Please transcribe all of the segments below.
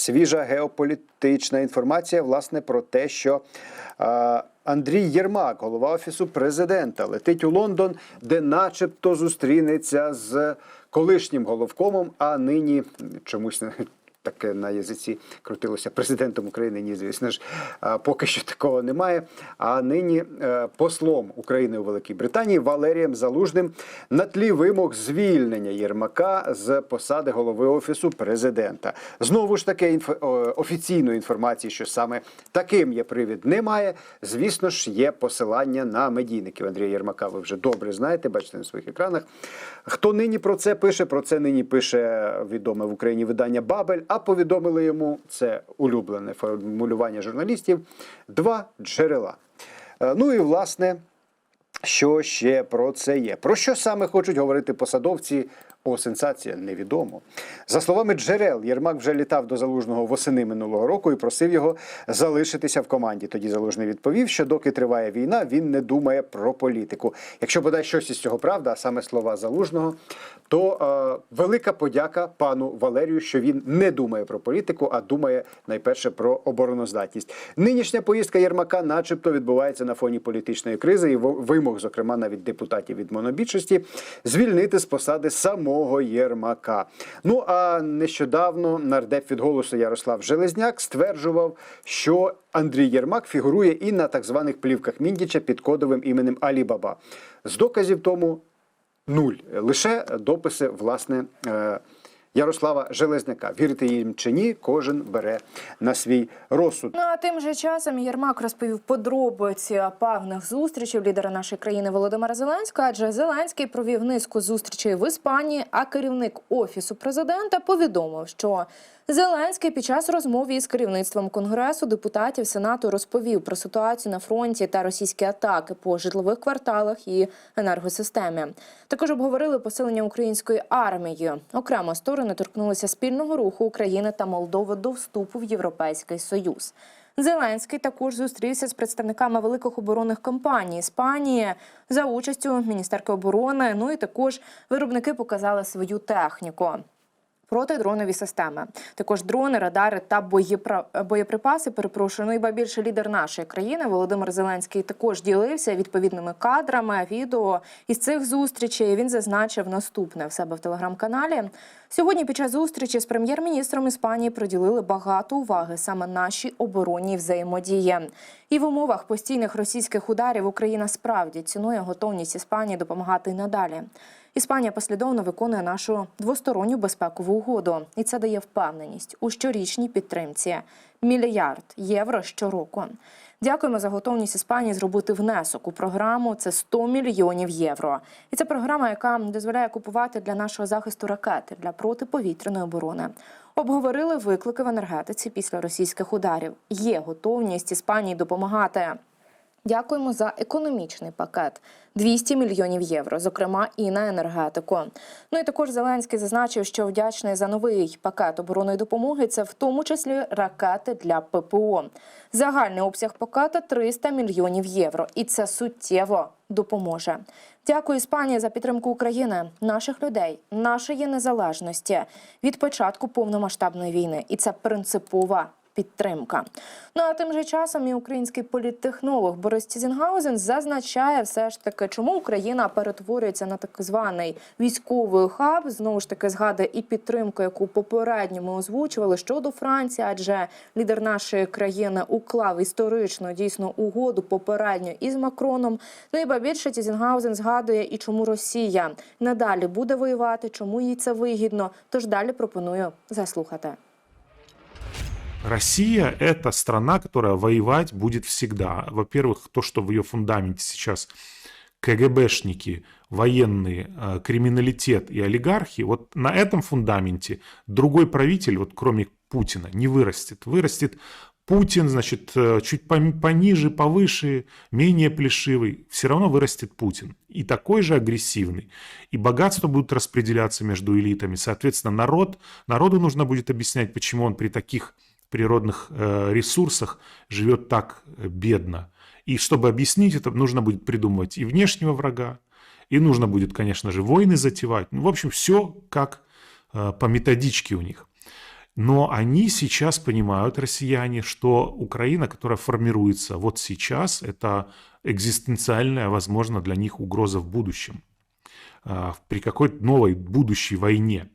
свіжа геополітична інформація, власне, про те, що Андрій Єрмак, голова офісу президента, летить у Лондон, де, начебто, зустрінеться з колишнім головкомом, а нині чомусь. Таке на язиці крутилося президентом України. Ні, звісно ж, поки що такого немає. А нині е, послом України у Великій Британії Валерієм Залужним на тлі вимог звільнення Єрмака з посади голови офісу президента. Знову ж таки, інфо, о, офіційної інформації, що саме таким є привід, немає. Звісно ж, є посилання на медійників Андрія Єрмака. Ви вже добре знаєте, бачите на своїх екранах. Хто нині про це пише? Про це нині пише відоме в Україні видання Бабель. А повідомили йому це улюблене формулювання журналістів. Два джерела. Е, Ну і власне, що ще про це є? Про що саме хочуть говорити посадовці? О, сенсація невідомо. За словами джерел, Єрмак вже літав до залужного восени минулого року і просив його залишитися в команді. Тоді залужний відповів, що доки триває війна, він не думає про політику. Якщо бодай щось із цього правда, а саме слова залужного, то е, велика подяка пану Валерію, що він не думає про політику, а думає найперше про обороноздатність. Нинішня поїздка Єрмака, начебто, відбувається на фоні політичної кризи і вимог, зокрема, навіть депутатів від монобільшості, звільнити з посади самого Єрмака. Ну а нещодавно нардеп від голосу Ярослав Железняк стверджував, що Андрій Єрмак фігурує і на так званих плівках Міндіча під кодовим іменем Алі Баба. З доказів тому нуль. Лише дописи власне е, Ярослава Железняка. Вірити їм чи ні, кожен бере на свій розсуд. Ну а тим же часом Єрмак розповів подробиці певних зустрічей лідера нашої країни Володимира Зеленського. Адже Зеленський провів низку зустрічей в Іспанії. А керівник офісу президента повідомив, що Зеленський під час розмови із керівництвом конгресу депутатів сенату розповів про ситуацію на фронті та російські атаки по житлових кварталах і енергосистемі. Також обговорили посилення української армії. Окремо сторони торкнулися спільного руху України та Молдови до вступу в Європейський Союз. Зеленський також зустрівся з представниками великих оборонних компаній Іспанії за участю міністерки оборони. Ну і також виробники показали свою техніку. Протидронові системи, також дрони, радари та боєприпаси. Перепрошую, ну і ба більше лідер нашої країни Володимир Зеленський також ділився відповідними кадрами, відео із цих зустрічей. Він зазначив наступне в себе в телеграм-каналі. Сьогодні під час зустрічі з прем'єр-міністром Іспанії приділили багато уваги саме нашій оборонній взаємодії. І в умовах постійних російських ударів Україна справді цінує готовність Іспанії допомагати й надалі. Іспанія послідовно виконує нашу двосторонню безпекову угоду, і це дає впевненість у щорічній підтримці мільярд євро щороку. Дякуємо за готовність Іспанії зробити внесок у програму. Це 100 мільйонів євро. І це програма, яка дозволяє купувати для нашого захисту ракети для протиповітряної оборони. Обговорили виклики в енергетиці після російських ударів. Є готовність Іспанії допомагати. Дякуємо за економічний пакет 200 мільйонів євро, зокрема і на енергетику. Ну і також Зеленський зазначив, що вдячний за новий пакет оборонної допомоги. Це в тому числі ракети для ППО. Загальний обсяг пакета 300 мільйонів євро, і це суттєво допоможе. Дякую Іспанії за підтримку України, наших людей, нашої незалежності від початку повномасштабної війни, і це принципова підтримка. Ну а тим же часом і український політтехнолог Борис Тізінгаузен зазначає все ж таки, чому Україна перетворюється на так званий військовий хаб. Знову ж таки згадує і підтримку, яку попередньо ми озвучували щодо Франції, адже лідер нашої країни уклав історичну дійсно угоду попередньо із Макроном. Ну і ба більше Тізінгаузен згадує і чому Росія надалі буде воювати, чому їй це вигідно. Тож далі пропоную заслухати. Россия – это страна, которая воевать будет всегда. Во-первых, то, что в ее фундаменте сейчас КГБшники, военные, э, криминалитет и олигархи, вот на этом фундаменте другой правитель, вот кроме Путина, не вырастет. Вырастет Путин, значит, э, чуть пониже, повыше, менее плешивый, все равно вырастет Путин. И такой же агрессивный. И богатства будут распределяться между элитами. Соответственно, народ, народу нужно будет объяснять, почему он при таких природных э, ресурсах живет так э, бедно. И чтобы объяснить это, нужно будет придумывать и внешнего врага, и нужно будет, конечно же, войны затевать. Ну, в общем, все как э, по методичке у них. Но они сейчас понимают, россияне, что Украина, которая формируется вот сейчас, это экзистенциальная, возможно, для них угроза в будущем. а, При какой-то новой будущей войне.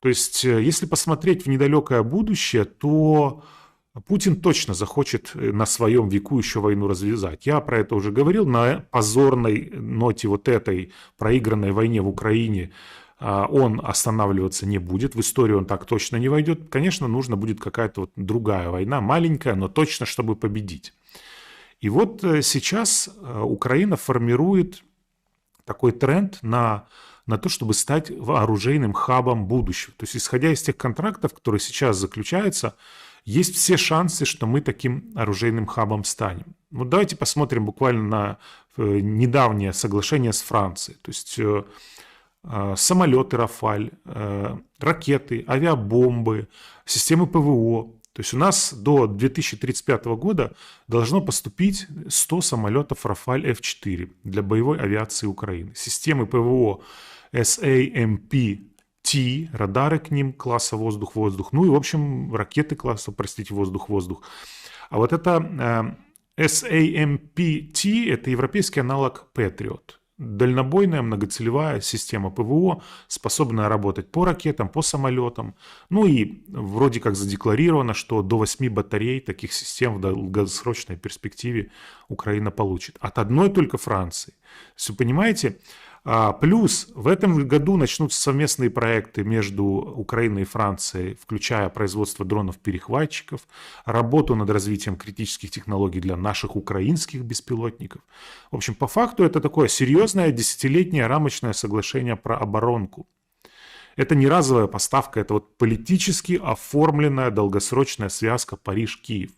То есть, э, если посмотреть в недалекое будущее, то Путин точно захочет э, на своем веку еще войну развязать. Я про это уже говорил. На позорной ноте вот этой проигранной войне в Украине а, он останавливаться не будет. В историю он так точно не войдет. Конечно, нужно будет какая-то вот другая война, маленькая, но точно, чтобы победить. И вот э, сейчас Украина формирует такой тренд на, на то, чтобы стать оружейным хабом будущего. То есть, исходя из тех контрактов, которые сейчас заключаются, есть все шансы, что мы таким оружейным хабом станем. Ну, давайте посмотрим буквально на э, недавнее соглашение с Францией. То есть э, э, самолеты «Рафаль», ракеты, авиабомбы, системы ПВО. То есть у нас до 2035 года должно поступить 100 самолетов «Рафаль F4» для боевой авиации Украины. Системы ПВО SAMP-T, радары к ним класса воздух-воздух, ну и, в общем, ракеты класса, простите, воздух-воздух. А вот это э, SAMP-T – это европейский аналог Patriot. Дальнобойная многоцелевая система ПВО, способная работать по ракетам, по самолетам. Ну и вроде как задекларировано, что до 8 батарей таких систем в долгосрочной перспективе Украина получит. От одной только Франции. Вы понимаете, а, Плюс в этом году начнутся совместные проекты между Украиной и Францией, включая производство дронов-перехватчиков, работу над развитием критических технологий для наших украинских беспилотников. В общем, по факту это такое серьезное десятилетнее рамочное соглашение про оборонку. Это не разовая поставка, это вот политически оформленная долгосрочная связка Париж-Киев.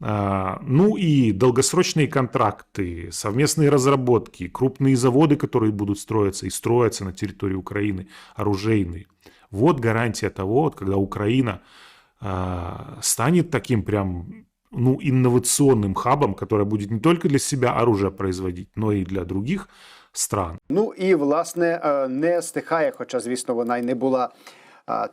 А, Ну и долгосрочные контракты, совместные разработки, крупные заводы, которые будут строиться и строятся на территории Украины, оружейные. Вот гарантия того, вот когда Украина а, станет таким прям ну, инновационным хабом, который будет не только для себя оружие производить, но и для других стран. Ну і власне е, не стихає, хоча, звісно, вона й не була е,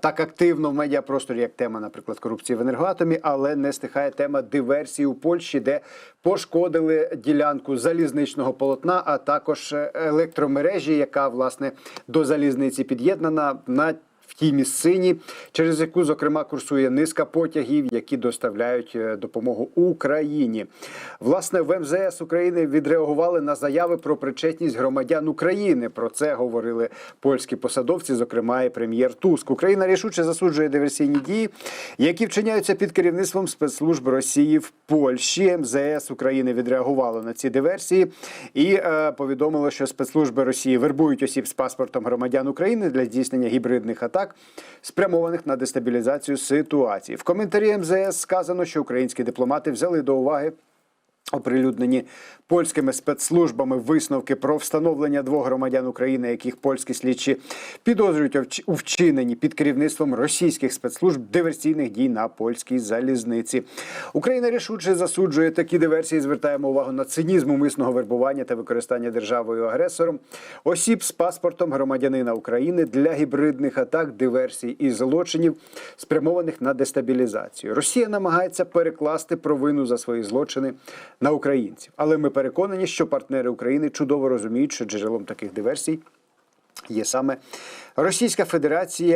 Так активно в медіапросторі, як тема, наприклад, корупції в енергоатомі, але не стихає тема диверсії у Польщі, де пошкодили ділянку залізничного полотна, а також е, електромережі, яка власне до залізниці під'єднана на тій місцині, через яку, зокрема, курсує низка потягів, які доставляють е, допомогу Україні. Власне, в МЗС України відреагували на заяви про причетність громадян України. Про це говорили польські посадовці, зокрема і прем'єр Туск. Україна рішуче засуджує диверсійні дії, які вчиняються під керівництвом спецслужб Росії в Польщі. МЗС України відреагувало на ці диверсії і е, повідомило, що спецслужби Росії вербують осіб з паспортом громадян України для здійснення гібридних атак, спрямованих на дестабілізацію ситуації. В коментарі МЗС сказано, що українські дипломати взяли до уваги. Оприлюднені польськими спецслужбами висновки про встановлення двох громадян України, яких польські слідчі підозрюють у вчиненні під керівництвом російських спецслужб диверсійних дій на польській залізниці. Україна рішуче засуджує такі диверсії. Звертаємо увагу на цинізм умисного вербування та використання державою агресором осіб з паспортом громадянина України для гібридних атак, диверсій і злочинів, спрямованих на дестабілізацію. Росія намагається перекласти провину за свої злочини на українців. Але ми переконані, що партнери України чудово розуміють, що джерелом таких диверсій є саме Російська Федерація